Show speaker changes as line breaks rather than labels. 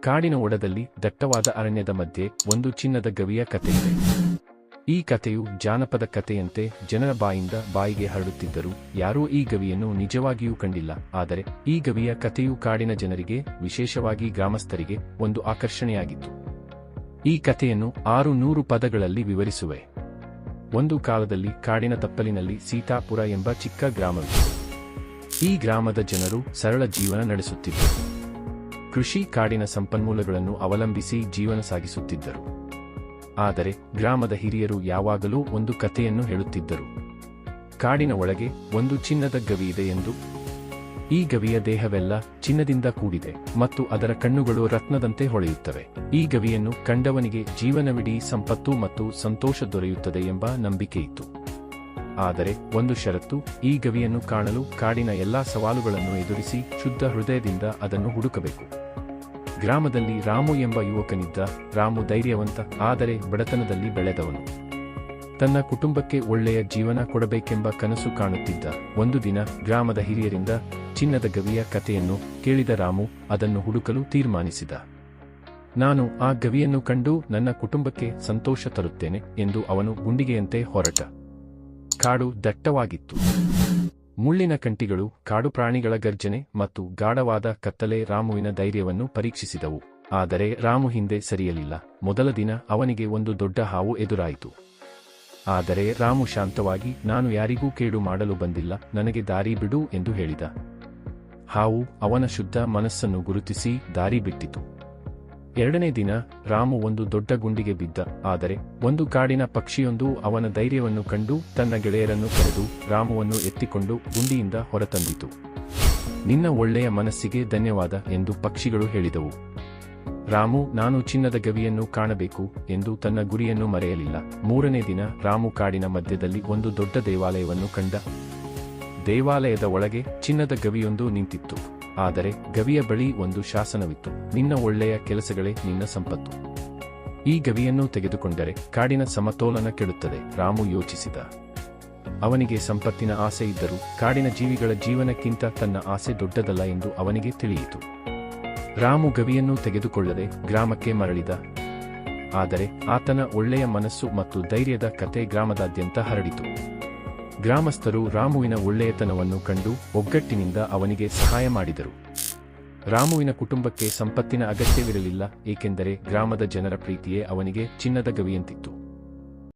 ಕಾಡಿನ ಒಡದಲ್ಲಿ ದಟ್ಟವಾದ ಅರಣ್ಯದ ಮಧ್ಯೆ ಒಂದು ಚಿನ್ನದ ಗವಿಯ ಕಥೆಯಿದೆ. ಈ ಕಥೆಯು ಜಾನಪದ ಕಥೆಯಂತೆ ಜನರ ಬಾಯಿಂದ ಬಾಯಿಗೆ ಹರಡುತ್ತಿದ್ದರು ಯಾರೂ ಈ ಗವಿಯನ್ನು ನಿಜವಾಗಿಯೂ ಕಂಡಿಲ್ಲ. ಆದರೆ ಈ ಗವಿಯ ಕಥೆಯು ಕಾಡಿನ ಜನರಿಗೆ, ವಿಶೇಷವಾಗಿ ಗ್ರಾಮಸ್ಥರಿಗೆ, ಒಂದು ಆಕರ್ಷಣೆಯಾಗಿತ್ತು. ಈ ಕಥೆಯನ್ನು ಆರು ನೂರು ಪದಗಳಲ್ಲಿ ವಿವರಿಸುವೆ. ಒಂದು ಕಾಲದಲ್ಲಿ ಕಾಡಿನ ತಪ್ಪಲಿನಲ್ಲಿ ಸೀತಾಪುರ ಎಂಬ ಚಿಕ್ಕ ಗ್ರಾಮವಿತ್ತು. ಈ ಗ್ರಾಮದ ಜನರು ಸರಳ ಜೀವನ ನಡೆಸುತ್ತಿದ್ದರು. ಕೃಷಿ ಕಾಡಿನ ಸಂಪನ್ಮೂಲಗಳನ್ನು ಅವಲಂಬಿಸಿ ಜೀವನ ಸಾಗಿಸುತ್ತಿದ್ದರು. ಆದರೆ ಗ್ರಾಮದ ಹಿರಿಯರು ಯಾವಾಗಲೂ ಒಂದು ಕಥೆಯನ್ನು ಹೇಳುತ್ತಿದ್ದರು. ಕಾಡಿನ ಒಳಗೆ ಒಂದು ಚಿನ್ನದ ಗವಿ ಇದೆ ಎಂದು. ಈ ಗವಿಯ ದೇಹವೆಲ್ಲ ಚಿನ್ನದಿಂದ ಕೂಡಿದೆ ಮತ್ತು ಅದರ ಕಣ್ಣುಗಳು ರತ್ನದಂತೆ ಹೊಳೆಯುತ್ತವೆ. ಈ ಗವಿಯನ್ನು ಕಂಡವನಿಗೆ ಜೀವನವಿಡೀ ಸಂಪತ್ತು ಮತ್ತು ಸಂತೋಷ ದೊರೆಯುತ್ತದೆ ಎಂಬ ನಂಬಿಕೆಯಿತ್ತು ಆದರೆ ಒಂದು ಷರತ್ತು, ಈ ಗವಿಯನ್ನು ಕಾಣಲು ಕಾಡಿನ ಎಲ್ಲಾ ಸವಾಲುಗಳನ್ನು ಎದುರಿಸಿ ಶುದ್ಧ ಹೃದಯದಿಂದ ಅದನ್ನು ಹುಡುಕಬೇಕು. ಗ್ರಾಮದಲ್ಲಿ ರಾಮು ಎಂಬ ಯುವಕನಿದ್ದ, ರಾಮು ಧೈರ್ಯವಂತ, ಆದರೆ ಬಡತನದಲ್ಲಿ ಬೆಳೆದವನು. ತನ್ನ ಕುಟುಂಬಕ್ಕೆ ಒಳ್ಳೆಯ ಜೀವನ ಕೊಡಬೇಕೆಂಬ ಕನಸು ಕಾಣುತ್ತಿದ್ದ ಒಂದು ದಿನ ಗ್ರಾಮದ ಹಿರಿಯರಿಂದ ಚಿನ್ನದ ಗವಿಯ ಕಥೆಯನ್ನು ಕೇಳಿದ ರಾಮು ಅದನ್ನು ಹುಡುಕಲು ತೀರ್ಮಾನಿಸಿದ. ನಾನು ಆ ಗವಿಯನ್ನು ಕಂಡು ನನ್ನ ಕುಟುಂಬಕ್ಕೆ ಸಂತೋಷ ತರುತ್ತೇನೆ ಎಂದು ಅವನು ಗುಂಡಿಗೆಯಂತೆ ಹೊರಟ. ಕಾಡು ದಟ್ಟವಾಗಿತ್ತು. ಮುಳ್ಳಿನ ಕಂಟಿಗಳು, ಕಾಡು ಪ್ರಾಣಿಗಳ ಗರ್ಜನೆ ಮತ್ತು ಗಾಢವಾದ ಕತ್ತಲೆ ರಾಮುವಿನ ಧೈರ್ಯವನ್ನು ಪರೀಕ್ಷಿಸಿದವು. ಆದರೆ ರಾಮು ಹಿಂದೆ ಸರಿಯಲಿಲ್ಲ. ಮೊದಲ ದಿನ ಅವನಿಗೆ ಒಂದು ದೊಡ್ಡ ಹಾವು ಎದುರಾಯಿತು. ಆದರೆ ರಾಮು ಶಾಂತವಾಗಿ, ನಾನು ಯಾರಿಗೂ ಕೇಡು ಮಾಡಲು ಬಂದಿಲ್ಲ, ನನಗೆ ದಾರಿ ಬಿಡು ಎಂದು ಹೇಳಿದ. ಹಾವು ಅವನ ಶುದ್ಧ ಮನಸ್ಸನ್ನು ಗುರುತಿಸಿ ದಾರಿ ಬಿಟ್ಟಿತು. ಎರಡನೇ ದಿನ ರಾಮು ಒಂದು ದೊಡ್ಡ ಗುಂಡಿಗೆ ಬಿದ್ದ. ಆದರೆ ಒಂದು ಕಾಡಿನ ಪಕ್ಷಿಯೊಂದು ಅವನ ಧೈರ್ಯವನ್ನು ಕಂಡು ತನ್ನ ಗೆಳೆಯರನ್ನು ಕರೆದು ರಾಮುವನ್ನು ಎತ್ತಿಕೊಂಡು ಗುಂಡಿಯಿಂದ ಹೊರತಂದಿತು. ನಿನ್ನ ಒಳ್ಳೆಯ ಮನಸ್ಸಿಗೆ ಧನ್ಯವಾದ ಎಂದು ಪಕ್ಷಿಗಳು ಹೇಳಿದವು. ರಾಮು, ನಾನು ಚಿನ್ನದ ಗವಿಯನ್ನು ಕಾಣಬೇಕು ಎಂದು ತನ್ನ ಗುರಿಯನ್ನು ಮರೆಯಲಿಲ್ಲ. ಮೂರನೇ ದಿನ ರಾಮು ಕಾಡಿನ ಮಧ್ಯದಲ್ಲಿ ಒಂದು ದೊಡ್ಡ ದೇವಾಲಯವನ್ನು ಕಂಡ. ದೇವಾಲಯದ ಒಳಗೆ ಚಿನ್ನದ ಗವಿಯೊಂದು ನಿಂತಿತ್ತು. ಆದರೆ ಗವಿಯ ಬಳಿ ಒಂದು ಶಾಸನವಿತ್ತು. ನಿನ್ನ ಒಳ್ಳೆಯ ಕೆಲಸಗಳೇ ನಿನ್ನ ಸಂಪತ್ತು. ಈ ಗವಿಯನ್ನು ತೆಗೆದುಕೊಂಡರೆ ಕಾಡಿನ ಸಮತೋಲನ ಕೆಡುತ್ತದೆ, ರಾಮು ಯೋಚಿಸಿದ. ಅವನಿಗೆ ಸಂಪತ್ತಿನ ಆಸೆ ಇದ್ದರೂ ಕಾಡಿನ ಜೀವಿಗಳ ಜೀವನಕ್ಕಿಂತ ತನ್ನ ಆಸೆ ದೊಡ್ಡದಲ್ಲ ಎಂದು ಅವನಿಗೆ ತಿಳಿಯಿತು. ರಾಮು ಗವಿಯನ್ನು ತೆಗೆದುಕೊಳ್ಳದೆ ಗ್ರಾಮಕ್ಕೆ ಮರಳಿದ. ಆದರೆ ಆತನ ಒಳ್ಳೆಯ ಮನಸ್ಸು ಮತ್ತು ಧೈರ್ಯದ ಕತೆ ಗ್ರಾಮದಾದ್ಯಂತ ಹರಡಿತು. ಗ್ರಾಮಸ್ಥರು ರಾಮುವಿನ ಒಳ್ಳೆಯತನವನ್ನು ಕಂಡು ಒಗ್ಗಟ್ಟಿನಿಂದ ಅವನಿಗೆ ಸಹಾಯ ಮಾಡಿದರು. ರಾಮುವಿನ ಕುಟುಂಬಕ್ಕೆ ಸಂಪತ್ತಿನ ಅಗತ್ಯವಿರಲಿಲ್ಲ, ಏಕೆಂದರೆ ಗ್ರಾಮದ ಜನರ ಪ್ರೀತಿಯೇ ಅವನಿಗೆ ಚಿನ್ನದ ಗವಿಯಂತಿತ್ತು.